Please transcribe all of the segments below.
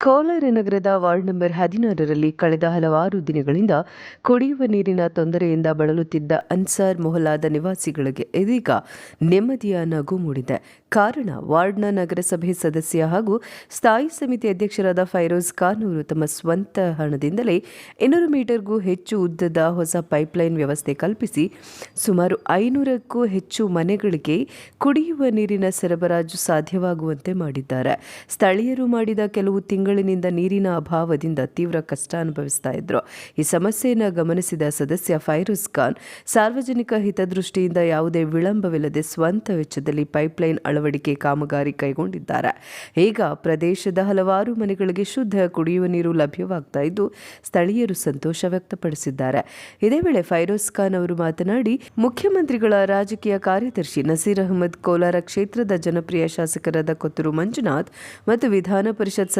ಕೋಲಾರ ನಗರದ ward number ಹದಿನಾರರಲ್ಲಿ ಕಳೆದ ಹಲವಾರು ದಿನಗಳಿಂದ ಕುಡಿಯುವ ನೀರಿನ ತೊಂದರೆಯಿಂದ ಬಳಲುತ್ತಿದ್ದ ಅನ್ಸಾರ್ ಮೊಹಲಾದ ನಿವಾಸಿಗಳಿಗೆ ಇದೀಗ ನೆಮ್ಮದಿಯ ನಗು ಮೂಡಿದೆ. ಕಾರಣ, ವಾರ್ಡ್ನ ನಗರಸಭೆ ಸದಸ್ಯ ಹಾಗೂ ಸ್ಥಾಯಿ ಸಮಿತಿ ಅಧ್ಯಕ್ಷರಾದ ಫೈರೋಜ್ ಖಾನ್ ಅವರು ತಮ್ಮ ಸ್ವಂತ ಹಣದಿಂದಲೇ ಇನ್ನೂರು ಮೀಟರ್ಗೂ ಹೆಚ್ಚು ಉದ್ದದ ಹೊಸ ಪೈಪ್ಲೈನ್ ವ್ಯವಸ್ಥೆ ಕಲ್ಪಿಸಿ ಸುಮಾರು ಐನೂರಕ್ಕೂ ಹೆಚ್ಚು ಮನೆಗಳಿಗೆ ಕುಡಿಯುವ ನೀರಿನ ಸರಬರಾಜು ಸಾಧ್ಯವಾಗುವಂತೆ ಮಾಡಿದ್ದಾರೆ. ಸ್ಥಳೀಯರು ಮಾಡಿದ ಕೆಲವು ತಿಂಗಳಿನಿಂದ ನೀರಿನ ಅಭಾವದಿಂದ ತೀವ್ರ ಕಷ್ಟ ಅನುಭವಿಸ್ತಾ ಇದ್ರು. ಈ ಸಮಸ್ಯೆಯನ್ನು ಗಮನಿಸಿದ ಸದಸ್ಯ ಫೈರುಜ್ ಖಾನ್, ಸಾರ್ವಜನಿಕ ಹಿತದೃಷ್ಟಿಯಿಂದ ಯಾವುದೇ ವಿಳಂಬವಿಲ್ಲದೆ ಸ್ವಂತ ವೆಚ್ಚದಲ್ಲಿ ಪೈಪ್ಲೈನ್ ಅಳವಡಿಕೆ ಕಾಮಗಾರಿ ಕೈಗೊಂಡಿದ್ದಾರೆ. ಈಗ ಪ್ರದೇಶದ ಹಲವಾರು ಮನೆಗಳಿಗೆ ಶುದ್ಧ ಕುಡಿಯುವ ನೀರು ಲಭ್ಯವಾಗ್ತಾ ಇದ್ದು, ಸ್ಥಳೀಯರು ಸಂತೋಷ ವ್ಯಕ್ತಪಡಿಸಿದ್ದಾರೆ. ಇದೇ ವೇಳೆ ಫೈರೋಜ್ ಖಾನ್ ಅವರು ಮಾತನಾಡಿ, ಮುಖ್ಯಮಂತ್ರಿಗಳ ರಾಜಕೀಯ ಕಾರ್ಯದರ್ಶಿ ನಸೀರ್ ಅಹಮದ್ ಕೋಲಾರ ಕ್ಷೇತ್ರದ ಜನಪ್ರಿಯ ಶಾಸಕರಾದ ಕೊತ್ತೂರು ಮಂಜುನಾಥ್ ಮತ್ತು ವಿಧಾನ ಪರಿಷತ್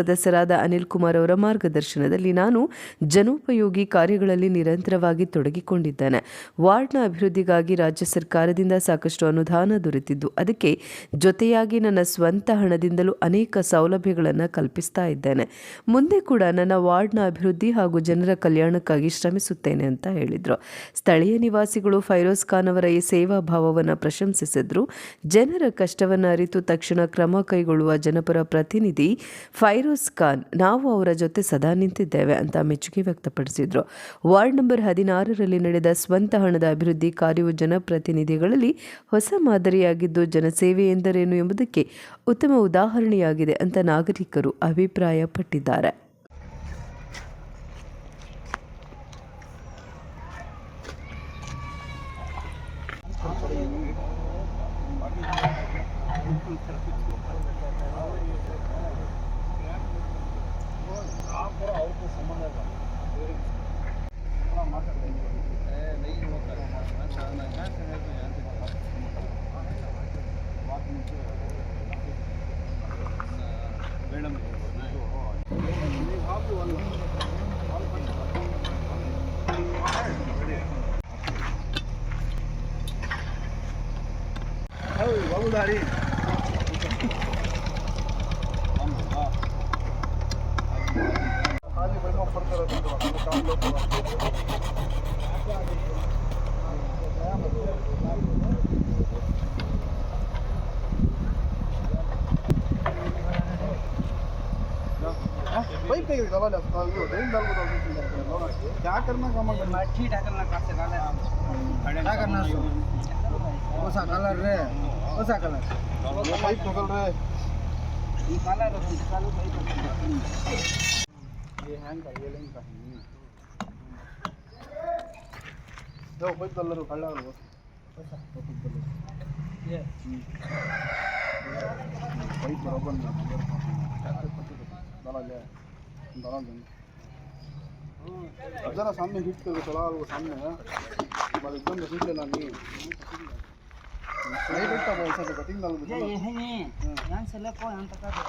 ಅನಿಲ್ ಕುಮಾರ್ ಅವರ ಮಾರ್ಗದರ್ಶನದಲ್ಲಿ ನಾನು ಜನೋಪಯೋಗಿ ಕಾರ್ಯಗಳಲ್ಲಿ ನಿರಂತರವಾಗಿ ತೊಡಗಿಕೊಂಡಿದ್ದೇನೆ. ವಾರ್ಡ್ನ ಅಭಿವೃದ್ಧಿಗಾಗಿ ರಾಜ್ಯ ಸರ್ಕಾರದಿಂದ ಸಾಕಷ್ಟು ಅನುದಾನ ದೊರೆತಿದ್ದು, ಅದಕ್ಕೆ ಜೊತೆಯಾಗಿ ನನ್ನ ಸ್ವಂತ ಹಣದಿಂದಲೂ ಅನೇಕ ಸೌಲಭ್ಯಗಳನ್ನು ಕಲ್ಪಿಸ್ತಾ ಇದ್ದೇನೆ. ಮುಂದೆ ಕೂಡ ನನ್ನ ವಾರ್ಡ್ನ ಅಭಿವೃದ್ಧಿ ಹಾಗೂ ಜನರ ಕಲ್ಯಾಣಕ್ಕಾಗಿ ಶ್ರಮಿಸುತ್ತೇನೆ ಅಂತ ಹೇಳಿದರು. ಸ್ಥಳೀಯ ನಿವಾಸಿಗಳು ಫೈರೋಜ್ ಖಾನ್ ಅವರ ಈ ಸೇವಾ ಭಾವವನ್ನು ಪ್ರಶಂಸಿಸಿದ್ರು. ಜನರ ಕಷ್ಟವನ್ನು ಅರಿತು ತಕ್ಷಣ ಕ್ರಮ ಕೈಗೊಳ್ಳುವ ಜನಪರ ಪ್ರತಿನಿಧಿ ಫೈರೋಜ್ ಖಾನ್ ನಾವು ಅವರ ಜೊತೆ ಸದಾ ನಿಂತಿದ್ದೇವೆ ಅಂತ ಮೆಚ್ಚುಗೆ ವ್ಯಕ್ತಪಡಿಸಿದರು. ವಾರ್ಡ್ ನಂಬರ್ ಹದಿನಾರರಲ್ಲಿ ನಡೆದ ಸ್ವಂತ ಹಣದ ಅಭಿವೃದ್ಧಿ ಕಾರ್ಯವು ಜನಪ್ರತಿನಿಧಿಗಳಲ್ಲಿ ಹೊಸ ಮಾದರಿಯಾಗಿದ್ದು ಜನಸೇವೆ ಎಂದರೇನು ಎಂಬುದಕ್ಕೆ ಉತ್ತಮ ಉದಾಹರಣೆಯಾಗಿದೆ ಅಂತ ನಾಗರಿಕರು ಅಭಿಪ್ರಾಯಪಟ್ಟಿದ್ದಾರೆ. Howdy. वही पे दवा लगता है दिन दल को तो दवा क्या करना काम करना? ठीक है करना कैसे ना है क्या करना? ओसा कलर रे ओसा कलर। वो पाइप निकल रे ये काला रंग काला पाइप ये हैंग कर ये लिंक का ముప్పై తొలరు కళ్ళారు ముప్పై తొలరు బైక్ రబ్బన్ బలాలే బలాలు ಅದರ ಸಾಮನೆ ಹಿಟ್ ಕರು ಸಲ ಅವರು ಸಾಮನೆ మరి ఇబ్బంది చూడలే నాకు ప్రైవేట్ పోయి కటింగ్ ನಾನು ಸೆಲೆಕ್ಟ್ ಅಂತ ಕಾದು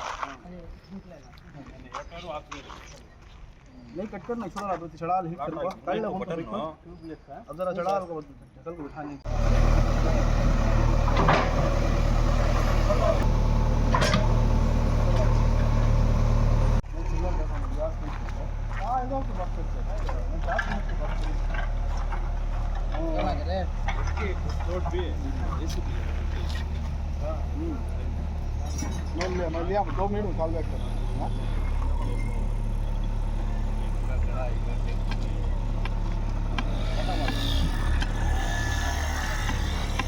नहीं कट करना छोड़ आप चढ़ा हिट करो कल ना बटन अब जरा चढ़ा आपको कल को उठाने मैं मैं लिया दो मिनट कॉल बैक कर